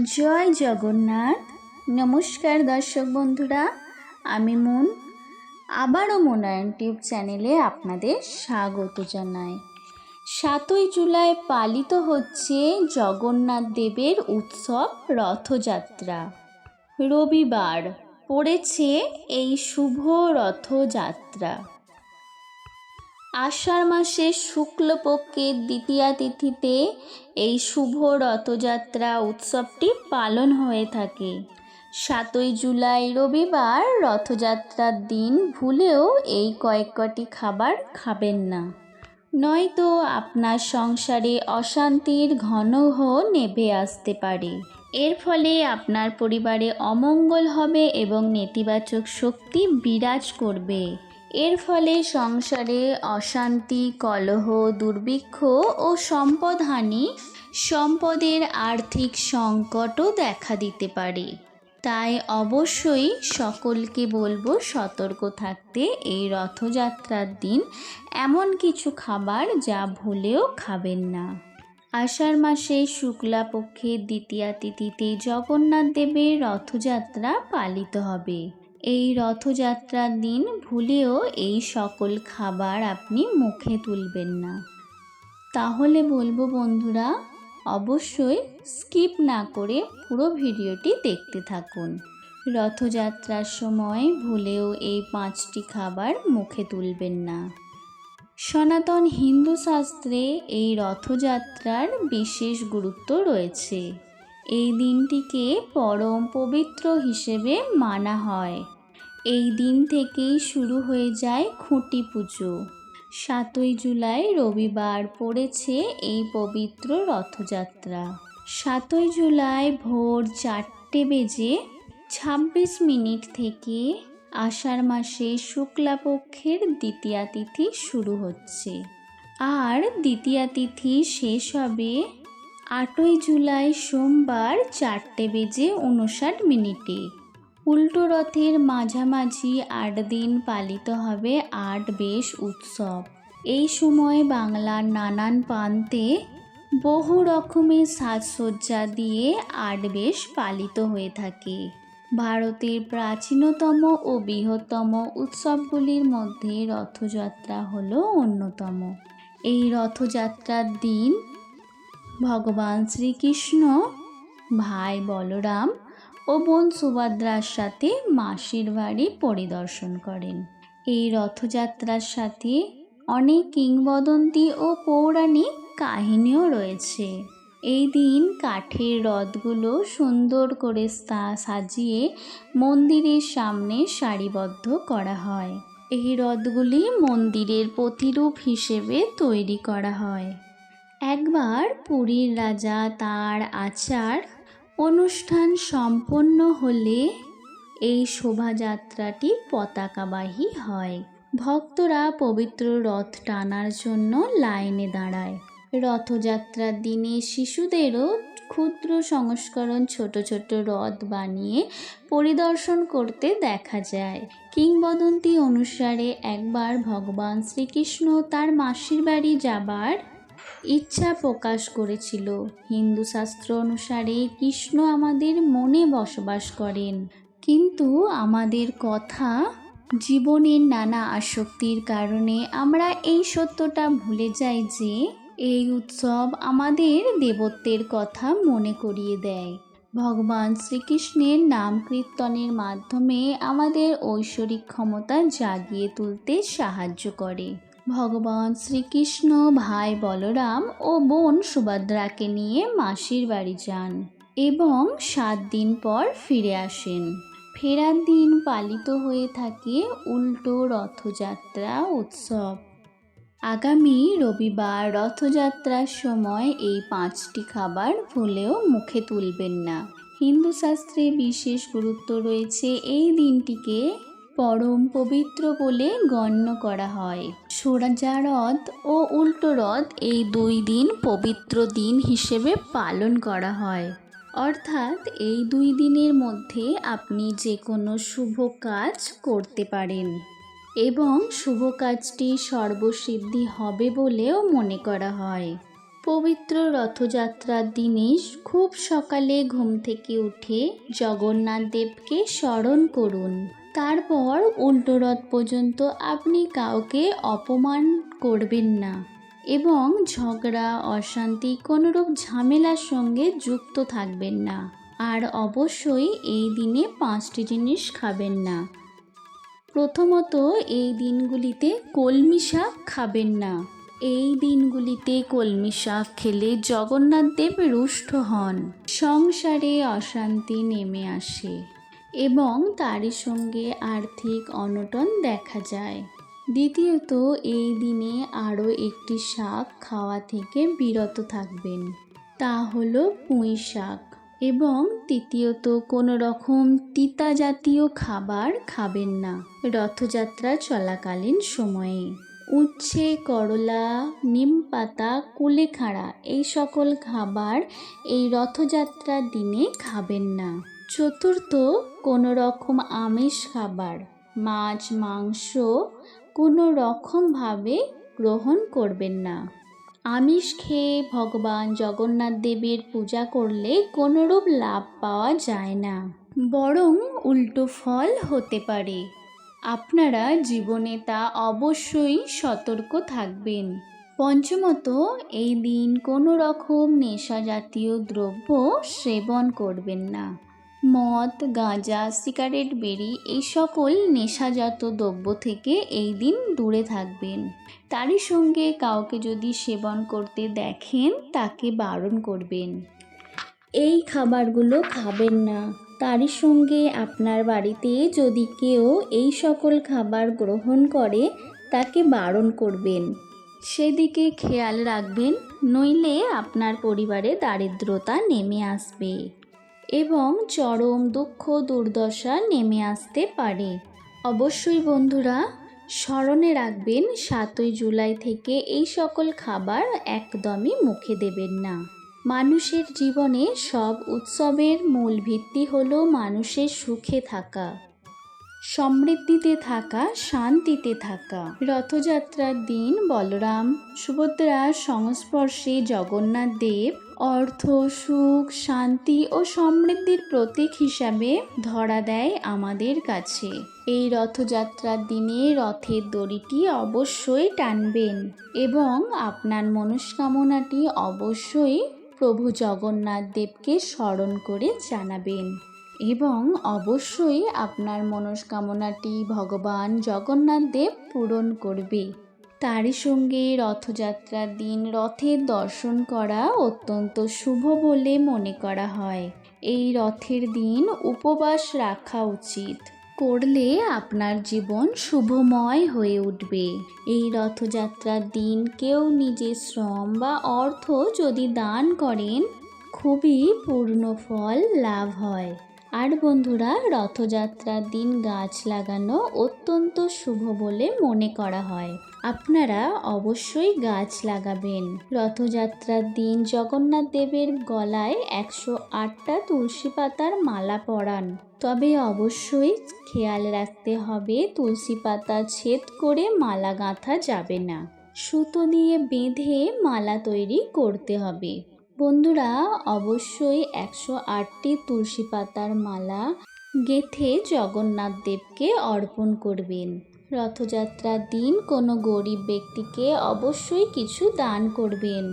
জয় জগন্নাথ। নমস্কার দর্শক বন্ধুরা, আমি মুন। আবারও মনোয়ন টিউব চ্যানেলে আপনাদের স্বাগত জানাই। সাতই জুলাই পালিত হচ্ছে জগন্নাথ দেবের উৎসব রথযাত্রা। রবিবার পড়েছে এই শুভ রথযাত্রা। আষাঢ় মাসে শুক্লপক্ষের দ্বিতীয়া তিথিতে এই শুভ রথযাত্রা উৎসবটি পালন হয়ে থাকে। সাতই জুলাই রবিবার রথযাত্রার দিন ভুলেও এই কয়েক কটি খাবার খাবেন না। নয়তো আপনার সংসারে অশান্তির ঘনঘ নেভে আসতে পারে। এর ফলে আপনার পরিবারে অমঙ্গল হবে এবং নেতিবাচক শক্তি বিরাজ করবে। এর ফলে সংসারে অশান্তি, কলহ, দুর্ভিক্ষ ও সম্পদহানি সম্পদের আর্থিক সংকটও দেখা দিতে পারে। তাই অবশ্যই সকলকে বলব সতর্ক থাকতে এই রথযাত্রার দিন এমন কিছু খাবার যা ভুলেও খাবেন না। আষাঢ় মাসে শুক্লা পক্ষের দ্বিতীয়া তিথিতে জগন্নাথ দেবের রথযাত্রা পালিত হবে। এই রথযাত্রার দিন ভুলেও এই সকল খাবার আপনি মুখে তুলবেন না। তাহলে বলব বন্ধুরা, অবশ্যই স্কিপ না করে পুরো ভিডিওটি দেখতে থাকুন। রথযাত্রার সময় ভুলেও এই পাঁচটি খাবার মুখে তুলবেন না। সনাতন হিন্দু শাস্ত্রে এই রথযাত্রার বিশেষ গুরুত্ব রয়েছে। এই দিনটিকে পরম পবিত্র হিসেবে মানা হয়। এই দিন থেকেই শুরু হয়ে যায় খুঁটি পুজো। সাতই জুলাই রবিবার পড়েছে এই পবিত্র রথযাত্রা। সাতই জুলাই ভোর চারটে বেজে ছাব্বিশ মিনিট থেকে আষাঢ় মাসে শুক্লাপক্ষের দ্বিতীয়া তিথি শুরু হচ্ছে। আর দ্বিতীয়া তিথি শেষ হবে আটই জুলাই সোমবার চারটে বেজে উনষাট মিনিটে। উল্টো রথের মাঝামাঝি আট দিন পালিত হবে আট বেশ উৎসব। এই সময় বাংলার নানান প্রান্তে বহু রকমের সাজসজ্জা দিয়ে আট বেশ পালিত হয়ে থাকে। ভারতের প্রাচীনতম ও বৃহত্তম উৎসবগুলির মধ্যে রথযাত্রা হল অন্যতম। এই রথযাত্রার দিন ভগবান শ্রীকৃষ্ণ, ভাই বলরাম ও বোন সুভদ্রার সাথে মাসির বাড়ি পরিদর্শন করেন। এই রথযাত্রার সাথে অনেক কিংবদন্তি ও পৌরাণিক কাহিনীও রয়েছে। এই দিন কাঠের রথগুলো সুন্দর করে সাজিয়ে মন্দিরের সামনে সারিবদ্ধ করা হয়। এই রথগুলি মন্দিরের প্রতিরূপ হিসেবে তৈরি করা হয়। একবার পুরীর রাজা তার আচার অনুষ্ঠান সম্পন্ন হলে এই শোভাযাত্রাটি পতাকাবাহী হয়। ভক্তরা পবিত্র রথ টানার জন্য লাইনে দাঁড়ায়। রথযাত্রার দিনে শিশুদেরও ক্ষুদ্র সংস্করণ ছোট ছোট রথ বানিয়ে পরিদর্শন করতে দেখা যায়। কিংবদন্তি অনুসারে একবার ভগবান শ্রীকৃষ্ণ তার মাসির বাড়ি যাবার ইচ্ছা প্রকাশ করেছিল। হিন্দু শাস্ত্র অনুসারে কৃষ্ণ আমাদের মনে বসবাস করেন। কিন্তু আমাদের কথা জীবনের নানা আসক্তির কারণে আমরা এই সত্যটা ভুলে যাই যে এই উৎসব আমাদের দেবত্বের কথা মনে করিয়ে দেয়। ভগবান শ্রীকৃষ্ণের নাম কীর্তনের মাধ্যমে আমাদের ঐশ্বরিক ক্ষমতা জাগিয়ে তুলতে সাহায্য করে। ভগবান শ্রীকৃষ্ণ, ভাই বলরাম ও বোন সুভদ্রাকে নিয়ে মাসির বাড়ি যান এবং সাত দিন পর ফিরে আসেন। ফেরার দিন পালিত হয়ে থাকে উল্টো রথযাত্রা উৎসব। আগামী রবিবার রথযাত্রার সময় এই পাঁচটি খাবার ভুলেও মুখে তুলবেন না। হিন্দু শাস্ত্রে বিশেষ গুরুত্ব রয়েছে এই দিনটিকে পরম পবিত্র বলে গণ্য করা হয়। সোজা রথ ও উল্টো রথ এই দুই দিন পবিত্র দিন হিসেবে পালন করা হয়। অর্থাৎ এই দুই দিনের মধ্যে আপনি যে কোনো শুভ কাজ করতে পারেন এবং শুভ কাজটি সর্বসিদ্ধি হবে বলেও মনে করা হয়। পবিত্র রথযাত্রার দিনে খুব সকালে ঘুম থেকে উঠে জগন্নাথ দেবকে স্মরণ করুন। তারপর উল্টো রথ পর্যন্ত আপনি কাউকে অপমান করবেন না এবং ঝগড়া, অশান্তি কোনোরূপ ঝামেলার সঙ্গে যুক্ত থাকবেন না। আর অবশ্যই এই দিনে পাঁচটি জিনিস খাবেন না। প্রথমত, এই দিনগুলিতে কলমি শাক খাবেন না। এই দিনগুলিতে কলমি শাক খেলে জগন্নাথ দেব রুষ্ট হন। সংসারে অশান্তি নেমে আসে। এবং তারই সঙ্গে আর্থিক অনটন দেখা যায়। দ্বিতীয়ত, এই দিনে আরও একটি শাক খাওয়া থেকে বিরত থাকবেন। তা হলো পুঁই শাক। এবং তৃতীয়ত কোনো রকম তিতা জাতীয় খাবার খাবেন না। রথযাত্রা চলাকালীন সময়ে। উচ্ছে, করলা, নিম পাতা, কুলেখাড়া এই সকল খাবার এই রথযাত্রার দিনে খাবেন না। চতুর্থ কোনো রকম আমিষ খাবার, মাছ, মাংস কোনো রকমভাবে গ্রহণ করবেন না। আমিষ খেয়ে ভগবান জগন্নাথ দেবের পূজা করলে কোনোরূপ লাভ পাওয়া যায় না, বরং উল্টো ফল হতে পারে। আপনারা জীবনে তা অবশ্যই সতর্ক থাকবেন। পঞ্চমত, এই দিন কোনো রকম নেশা জাতীয় দ্রব্য সেবন করবেন না। মদ, গাঁজা, সিগারেট, বেরি এই সকল নেশাজাত দ্রব্য থেকে এই দিন দূরে থাকবেন। তারই সঙ্গে কাউকে যদি সেবন করতে দেখেন, তাকে বারণ করবেন। এই খাবারগুলো খাবেন না। তারই সঙ্গে আপনার বাড়িতে যদি কেউ এই সকল খাবার গ্রহণ করে, তাকে বারণ করবেন। সেদিকে খেয়াল রাখবেন, নইলে আপনার পরিবারে দারিদ্রতা নেমে আসবে। এবং চরম দুঃখ দুর্দশা নেমে আসতে পারে। অবশ্যই বন্ধুরা, স্মরণে রাখবেন, সাতই জুলাই থেকে এই সকল খাবার একদমই মুখে দেবেন না। মানুষের জীবনে সব উৎসবের মূল ভিত্তি হলো মানুষের সুখে থাকা। সমৃদ্ধিতে থাকা, শান্তিতে থাকা। রথযাত্রার দিন, বলরাম। সুভদ্রার সংস্পর্শে জগন্নাথ দেব অর্থ, সুখ, শান্তি ও সমৃদ্ধির প্রতীক হিসাবে ধরা দেয় আমাদের কাছে। এই রথযাত্রার দিনে রথের দড়িটি অবশ্যই টানবেন এবং আপনার মনস্কামনাটি অবশ্যই প্রভু জগন্নাথ দেবকে স্মরণ করে জানাবেন। এবং অবশ্যই আপনার মনস্কামনাটি ভগবান জগন্নাথ দেব পূরণ করবে। তারই সঙ্গে রথযাত্রার দিন রথের দর্শন করা অত্যন্ত শুভ বলে মনে করা হয়। এই রথের দিন উপবাস রাখা উচিত। করলে আপনার জীবন শুভময় হয়ে উঠবে। এই রথযাত্রার দিন কেউ নিজের শ্রম বা অর্থ যদি দান করেন, খুবই পূর্ণ ফল লাভ হয়। আর বন্ধুরা, রথযাত্রার দিন গাছ লাগানো অত্যন্ত শুভ বলে মনে করা হয়। আপনারা অবশ্যই গাছ লাগাবেন। রথযাত্রার দিন জগন্নাথ দেবের গলায় একশো আটটা তুলসী পাতার মালা পরান। তবে অবশ্যই খেয়াল রাখতে হবে, তুলসী পাতা ছেদ করে মালা গাঁথা যাবে না। সুতো দিয়ে বেঁধে মালা তৈরি করতে হবে। বন্ধুরা, অবশ্যই একশো আটটি তুলসী পাতার মালা গেথে জগন্নাথ দেবকে অর্পণ করবেন। রথযাত্রার দিন কোনো গরিব ব্যক্তিকে অবশ্যই কিছু দান করবেন।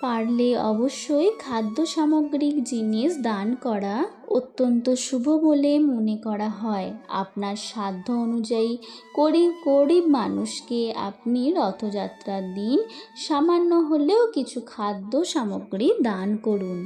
পারলে অবশ্যই খাদ্য সামগ্রিক জিনিস দান করা অত্যন্ত শুভ বলে মনে করা হয়। আপনার সাধ্য অনুযায়ী গরিব গরিব মানুষকে আপনি রথযাত্রার দিন সামান্য হলেও কিছু খাদ্য সামগ্রী দান করুন।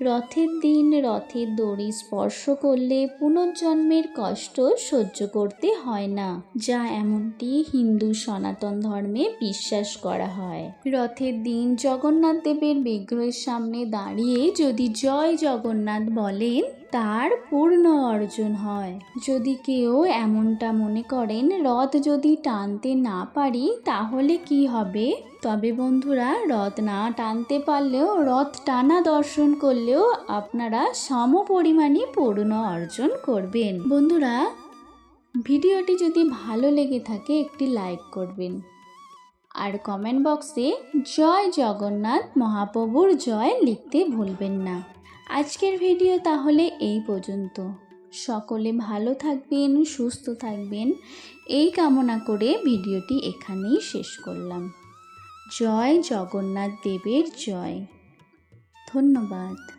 রথের দিন রথের দড়ি স্পর্শ করলে পুনর্জন্মের কষ্ট সহ্য করতে হয় না, যা এমনটি হিন্দু সনাতন ধর্মে বিশ্বাস করা হয়। রথের দিন জগন্নাথ দেবের বিগ্রহের সামনে দাঁড়িয়ে যদি জয় জগন্নাথ বলেন তার পূর্ণ অর্জন হয়। যদি কেউ এমনটা মনে করেন, রথ যদি টানতে না পারি, তাহলে কি হবে? তবে বন্ধুরা, রথ না টানতে পারলেও, রথ টানা দর্শন করলেও আপনারা সম পরিমাণে পূর্ণ অর্জন করবেন। বন্ধুরা, ভিডিওটি যদি ভালো লেগে থাকে, একটি লাইক করবেন। আর কমেন্ট বক্সে জয় জগন্নাথ মহাপ্রভুর জয় লিখতে ভুলবেন না। আজকের ভিডিও তাহলে এই পর্যন্ত। সকলে ভালো থাকবেন, সুস্থ থাকবেন। এই কামনা করে ভিডিওটি এখানেই শেষ করলাম। জয় জগন্নাথ দেবের জয়। ধন্যবাদ।